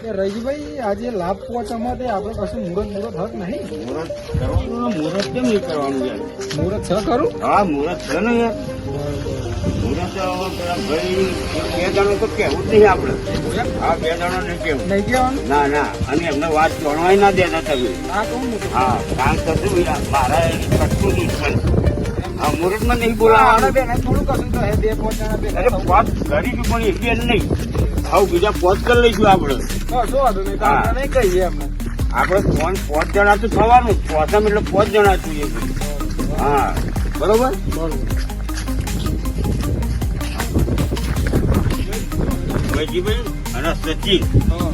રહીભાઈ આજે લાભ પહોંચવામાં માટે આપણે કશું મુહૂર્ત મુહૂર્ત હક નહીં? મુહૂર્ત કરવાનું મુહૂર્ત કેમ નહીં કરવાનું યાર? મુહૂર્ત છે ખરું? હા મુહૂર્ત છે ને યાર. મુહૂર્ત ભાઈ બે જણો તો કહેવું જ નહીં આપણે. હા બે જણો નહીં નહીં કહેવાનું? ના ના અને એમને વાત જણવાય ના દેતા તમે. હા કહું તો. હા કામ કરશું યાર, મારા કટકું દુશ્મન હા મુહૂર્તમાં નહીં બોલાવવાનું બેને થોડું કશું તો હે બે પાંચ જણા ભેગા અરે વાત ગરીબી પણ જ નહીં. હવે બીજા પોચ કરી લઈશું આપણે. હા, આપણે કહીએ એમને. આપણે ફોન પોચ જણા તો થવાનું પોચમ એટલે પાંચ જણા જોઈએ હા બરોબર? ભાઈજીભાઈ અને સચિન હા.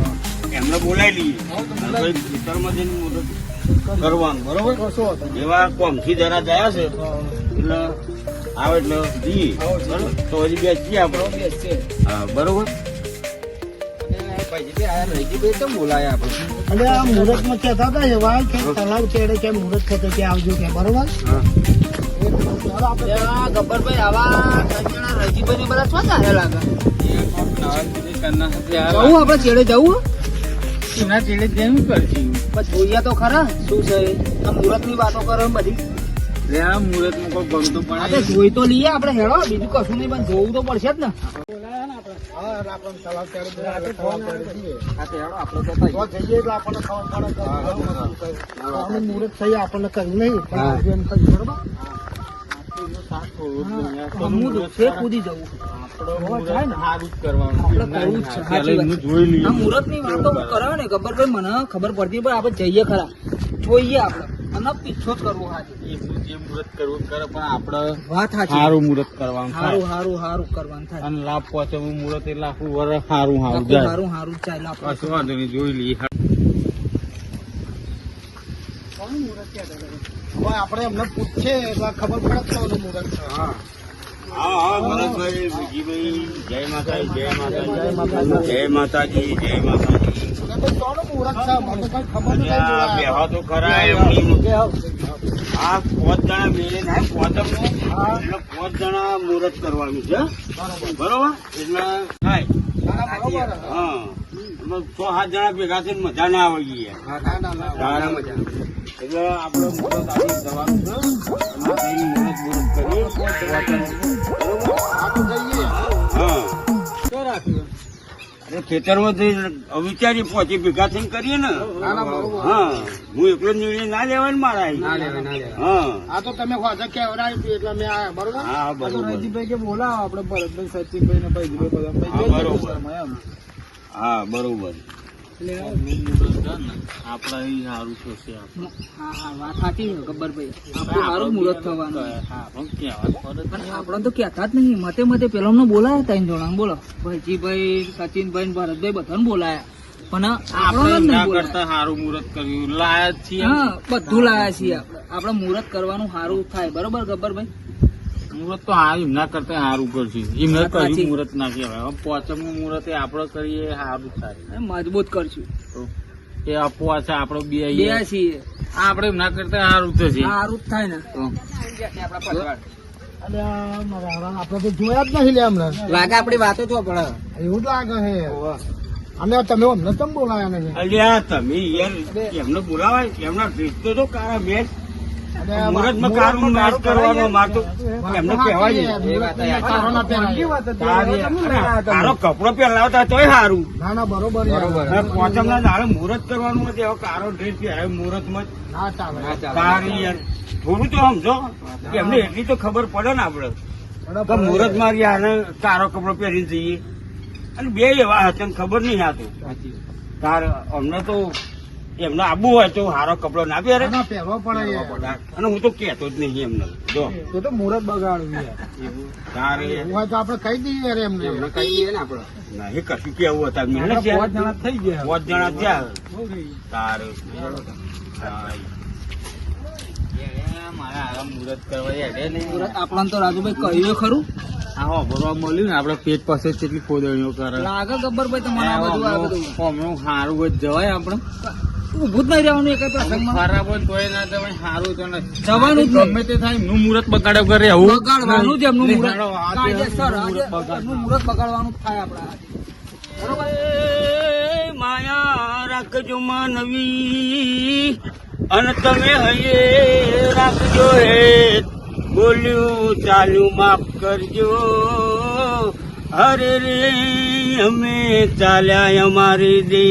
એમને બોલાવી લઈએ. હા, ખેતરમાં જઈને કરવાનું બરોબર. એવા કોમથી જરા જયા છે એટલે આવે એટલે જઈએ. તો હજી બે છીએ આપણે. હા બરોબર? આ એટલે આ મુહૂર્તમાં કહેતા હતા એવા કે તલાવ છેડે કે મુહૂર્ત થતો કે આવજો કે બરોબર? હા. ગબ્બરભાઈ આવા ને બધા છો ચાલે લાગે? જવું આપણે ચેડે જવું? એના ચેડે જેમ કરશું પણ જોઈએ તો ખરા શું છે આ મુહૂર્તની વાતો કરો બધી. લે આ મુહૂર્તમાં કોઈ ગમતું પણ જોઈ તો લઈએ આપણે હેડો બીજું કશું નહીં પણ જોવું તો પડશે જ ને આપણને તલાવ છેડે બોલાવે, તલાવ છેડે જઈએ. આ તો હેડો આપણે તો તો જઈએ એટલે આપણને ખબર પડે કે બરોબર. અમે મુહૂર્ત થઈ આપણે કર્યું નહીં પણ હા. આજે એમ કર્યું, બરોબર હું કૂદી જવું સારું જ કરવાનું આપણે કરવું જ છે, સાચી વાત. જોઈ લઈએ આ મુહૂર્તની વાતો કરાવે ને ગબ્બરભાઈ મને ખબર પડતી પણ આપણે જઈએ ખરા જોઈએ આપણે અને પીછો જ કરવો હાજર એ જે મુહૂર્ત કરવું કરે પણ આપણે વાત સાચી સારું મુહૂર્ત કરવાનું થાય. કરવાનું અને લાભ પહોંચે મુહૂર્ત એટલે આખું વરસ સારું સારું આખું જાય. હારું હારું ચાલે આપણે. કશું વાંધો નહીં જોઈ લઈએ. હવે આપણે એમને પૂછીએ એટલે ખબર પડે કે મુહૂર્ત છે. હા. ભરતભાઈ વિજીભાઈ જય માતાજી જય માતાજી જય માતાજી જય માતાજી. બેહો તો ખરા આ પાંચ જણા મેળે ને પોતમ એટલે જણા મુહૂર્ત કરવાનું છે બરોબર એટલે થાય હા છ સાત જણા ભેગા થઈને મજા ના આવી ગઈ એટલે આપણે મુહૂર્ત આપી જવાનું છે કરીએ ખેતરમાં વિચારી પહોંચી ભેગા થઈને કરીએ ને. હા હું એકલો નિર્ણય ના લેવાય ને મારા હા આ તો તમે હતું એટલે મેં આયા, બરોબર હા આ બરોબર રણજીતભાઈ કે બોલાવો આપણે ભરતભાઈ સચિનભાઈ ને ભાઈજીભાઈ બધા હા, બરોબર. આપણા અહીં સારું થશે હા હા વાત સાચી છે ગબ્બરભાઈ આપણું સારું મુહૂર્ત થવાનું હા પણ કહેવા પડે પણ આપણે તો કહેતા જ નહીં મતે મતે પેલા બોલાયા ત્રણ જણા બોલો ભાઈજીભાઈ સચિનભાઈ ભરતભાઈ બધાને બોલાયા પણ આપણે જ ના નહીં બોલાયા. કરતા સારું મુહૂર્ત કર્યું લાયા છીએ બધું લાયા છીએ આપણે આપણે મુહૂર્ત કરવાનું સારું થાય બરોબર ગબ્બરભાઈ મુહૂર્ત તો આ એમના કરતા સારું કરશું એમને કર્યું મુહૂર્ત ના કહેવાય. હવે પોચમનું મુહૂર્ત આપણે કરીએ સારું થાય. મજબૂત કરશું. એ અપવા છે આપણે બે બે. છીએ. આપણે એમના કરતા સારું થશે સારું થાય ને. તો. અને આ મારા હારા આપણે તો જોયા જ નહીં લે હમણાં. લાગે આપડી વાતો જો પડે એવું જ લાગે છે. અને તમે અમને કેમ બોલાવ્યા નથી અલ્યા તમે યાર એમને બોલાવાય એમના રીતો તો કારા મેચ મુહૂર્તમાં કારું મેચ કરવાનો મારતો એમને કહેવાય ને. ના. તારી- તારો કપડો પહેરાવતા તોય સારું ના ના બરોબર બરોબર. અને પોચમના દાડે મુહૂર્ત કરવાનું નથી એવો કારો ડ્રેસ પહેરાય મુહૂર્તમાં જ. ના ચાલે. ના ચાલે. તારી યાર. થોડું તો સમજો. કે એમને એટલી તો ખબર પડે ને આપડે. મુહૂર્ત મારી આને કારો કપડો પહેરીને જઈએ. અને બે એવા હતા ખબર નહીં હતું તાર અમને તો એમને આબુ હોય તો હારો કપડો ના પહેરે. પહેરવો પડે અને હું તો કેતો જ નહીં એમને. જો. એ તો મુહૂર્ત બગાડવું તારે. એવું હોય તો આપણે કહી દઈએ યાર એમને. એમને કહી દઈએ ને આપણે. નહીં કશું કેવું હતા મહેનત જણા થઈ ગયા. પાંચ જણા થયા. તારે. આપણને તો રાજુભાઈ કહ્યું ખરું? આ હોભરવા મળ્યું ને આપડે પેટ પાસે કેટલી ખોદણીઓ કરે. લાગે આ બધું. સારું જ જવાય આપણે. ઊભું જ નહીં રહેવાનું એક પ્રસંગમાં ખરાબ હોય તોય ના જવાય સારું તો નથી. જવાનું ગમે તે થાય એમનું મુહૂર્ત બગાડ્યા કરે એવું બગાડવાનું જ એમનું મુહૂર્ત. લેહાડો, આ તે કાયદેસર એમનું મુહૂર્ત આજે એમનું મુહૂર્ત બગાડવાનું થાય આપણા બરોબર? માયા રાખજો માનવી. અને તમે હૈયે રાખજો હે. બોલ્યું ચાલ્યું માફ કરજો. અરે રે અમે ચાલ્યા અમારી દે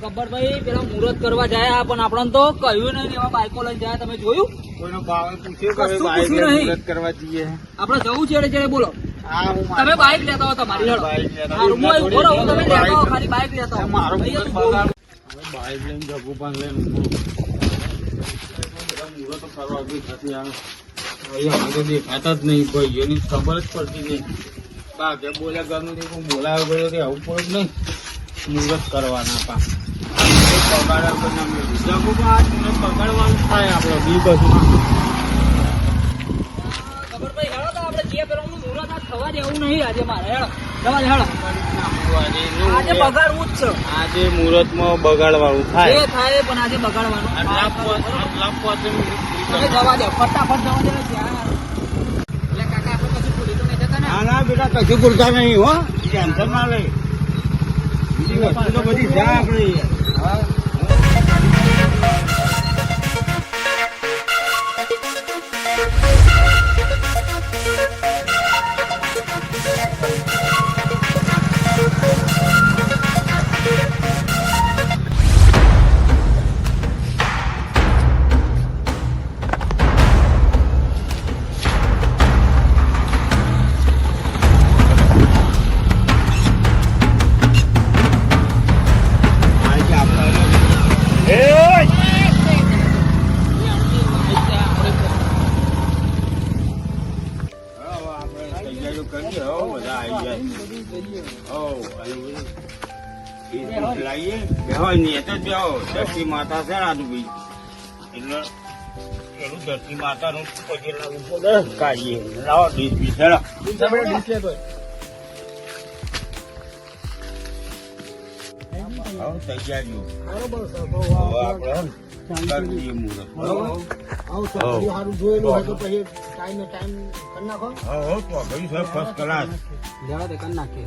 ગબ્બરભાઈ પેલા મુહૂર્ત કરવા જાય પણ આપણને તો કહ્યું નહીં. એવા બાઈકો લઈને જાય તમે જોયું કોઈનો ભાવ પૂછ્યું કરવા જઈએ. આપણે જવું છે એટલે બોલો. તમે બાઇક લેતા હો તમારી ખાલી બાઈક લેતા હો. મારો બાઈક લઈને જગુ પણ લઈને આવે તો દેખાતા જ નહીં ભાઈ એની ખબર જ પડતી નહીં. બાકે બોલ્યા ઘરનું તે કોઈ બોલાવ્યો ગયો તે આવું પડે નહીં. મુહૂર્ત કરવાના પા પગાડવાનું થાય આપણે બી બસમાં ગબ્બરભાઈ, હેડો તો આપણે જે પેલાનું મુહૂર્ત આજ થવા દેવું નહીં આજે મારે હેડો જવા દે, હેડો. આજે બગાડવું જ છે. આજે મુહૂર્તમાં બગાડવાનું થાય. થાય પણ આજે બગાડવાનું. તમે જવા દે ફટાફટ જવા દે એટલે કાકા આપણે કશું ભૂલી તો નહીં જતા ને? ના ના બેટા કશું ભૂલતા નહીં હો. ટેન્શન ના લે બીજી વસ્તુ તો બધી છે. આપણે હા. ધરતી માતા છે રાજુભાઈ એટલે પેલું ધરતી માતાનું કાઢીએ. લાવો ડીશ બીશ તૈયારીઓ. આપણે ફર્સ્ટ ક્લાસ નાખીએ.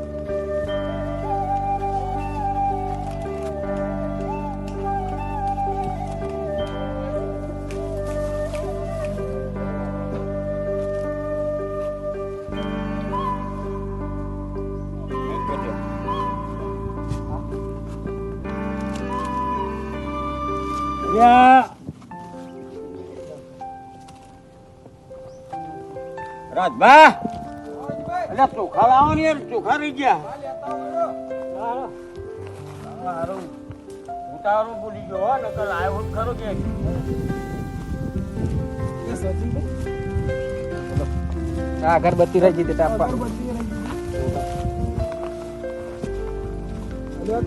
રાજભા એટલે ચોખા લાવો ને યાર ચોખા રહી ગયા. હારું. હું તારું ભૂલી ગયો હો નકર આવ્યો ખરો કે. અગરબત્તી રહી જતી આપવા લ્યો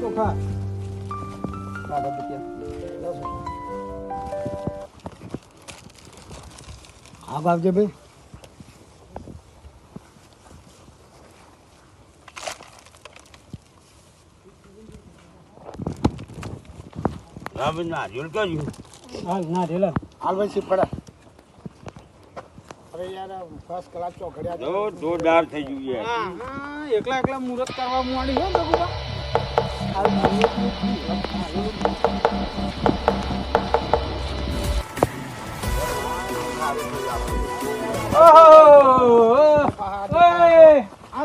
તો આવજે ભાઈ. નારિયેળ કર્યું હાલ ના ઢેલા હાલ ભાઈ સીપડા અરે યાર ફર્સ્ટ ક્લાસ ચોકડ્યા જો જોરદાર થઈ ગયું યાર એકલા એકલા મુહૂર્ત કરવા માંડી હો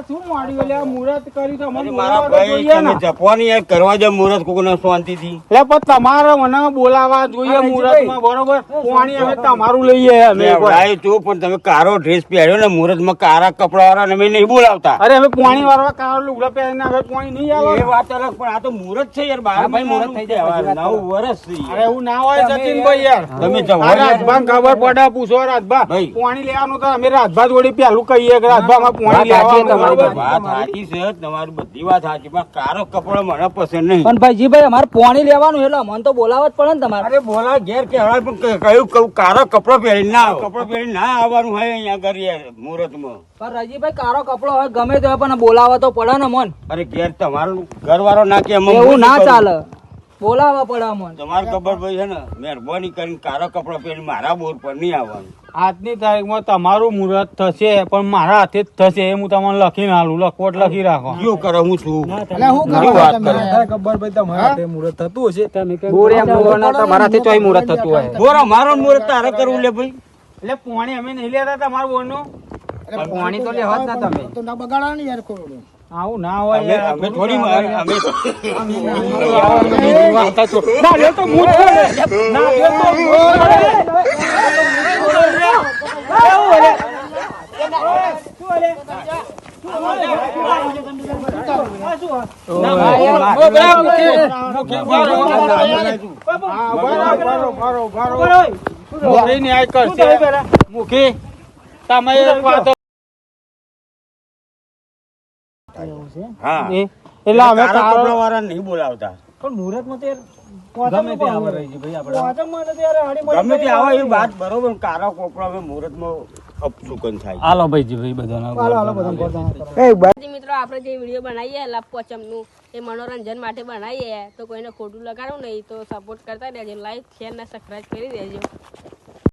Renato. મુહૂર્ત કર્યું તો મને મારા ભાઈ તમે જપવાની યાર કરવા દે મુહૂર્ત કોકને શાંતિથી. લે પણ તમારે મને બોલાવા જોઈએ મુહૂર્તમાં બરોબર? પાણી અમે તમારું લઈએ અમે પણ. તમે કારો ડ્રેસ પહેર્યો ને મુહૂર્તમાં કારા કપડા વાળા અમે નહીં બોલાવતા. અરે હવે પાણી વાળવા કાળો લુગડા પહેરીને હવે પાણી નહીં આવે એ વાત અલગ પણ આ તો મુહૂર્ત છે યાર બાર મહિનાનું. તહેવાર, નવ વર્ષ છે અરે યાર. એવું ના હોય સચિનભાઈ યાર. તમે જવા રાજભા ખબર પડે પૂછો રાજભા. ભાઈ. પાણી લેવાનું તો અમે રાજભા જોડી પેલું કહીએ કે રાજભા માં પાણી લેવાનું? વાત સાચી છે તમારી બધી વાત સાચી પણ કારો કપડો મને પસંદ નહીં. પણ ભાઈજીભાઈ અમારે પોણી લેવાનું એટલે મને તો બોલાવવા જ પડે ને તમારે. અરે બોલા ઘેર કહેવાય પણ કયું કયું કારો કપડો પહેરી ના કપડો પહેરી ના આવવાનું હોય અહીંયા ઘર યાર મુહૂર્તમાં. પણ રજીભાઈ કારો કપડો હોય ગમે તો હોય પણ બોલાવવા તો પડે ને મન અરે ઘેર તમારું ઘર વાળો ના કે એવું ના ચાલે. બોલાવવા પડે મન તમારે ખબર પડી છે ને મહેરબાની કરીને કારો કપડો પહેરી મારા બોર પર નહીં આવવાનું. આજની તારીખમાં તમારું મુહૂર્ત થશે પણ મારા હાથે જ થશે એ હું તમને લખીને આલું. લખવટ લખી રાખો. શું કરો હું છું? એટલે હું કરું. વાત તમે? બોરે મુહૂર્ત તમારા હાથે તોય મુહૂર્ત તારે કરવું લે ભાઈ? એટલે પાણી અમે નહીં લેતા તમારું બોરનું? પાણી તો લેવા જ ના તમે. તો ના બગાડો ને યાર કોરોડો. આવું ના હોય અમે. થોડી માર- અમે ના લે તો હું ના. લે તો હું જ છોડે. હા, એટલે અમે કારો- વાળા નહીં બોલાવતા. ગમે તે આવે એ વાત બરોબર કારો કપડા હવે મુહૂર્તમાં થાય. જી મિત્રો આપણે જે વીડિયો બનાવીએ લાભ પોચમનું એ મનોરંજન માટે બનાવીએ તો કોઈને ખોટું લગાડવું નહીં તો સપોર્ટ કરતા રહેજો લાઈક શેર ને સબસ્ક્રાઈબ કરી દેજો.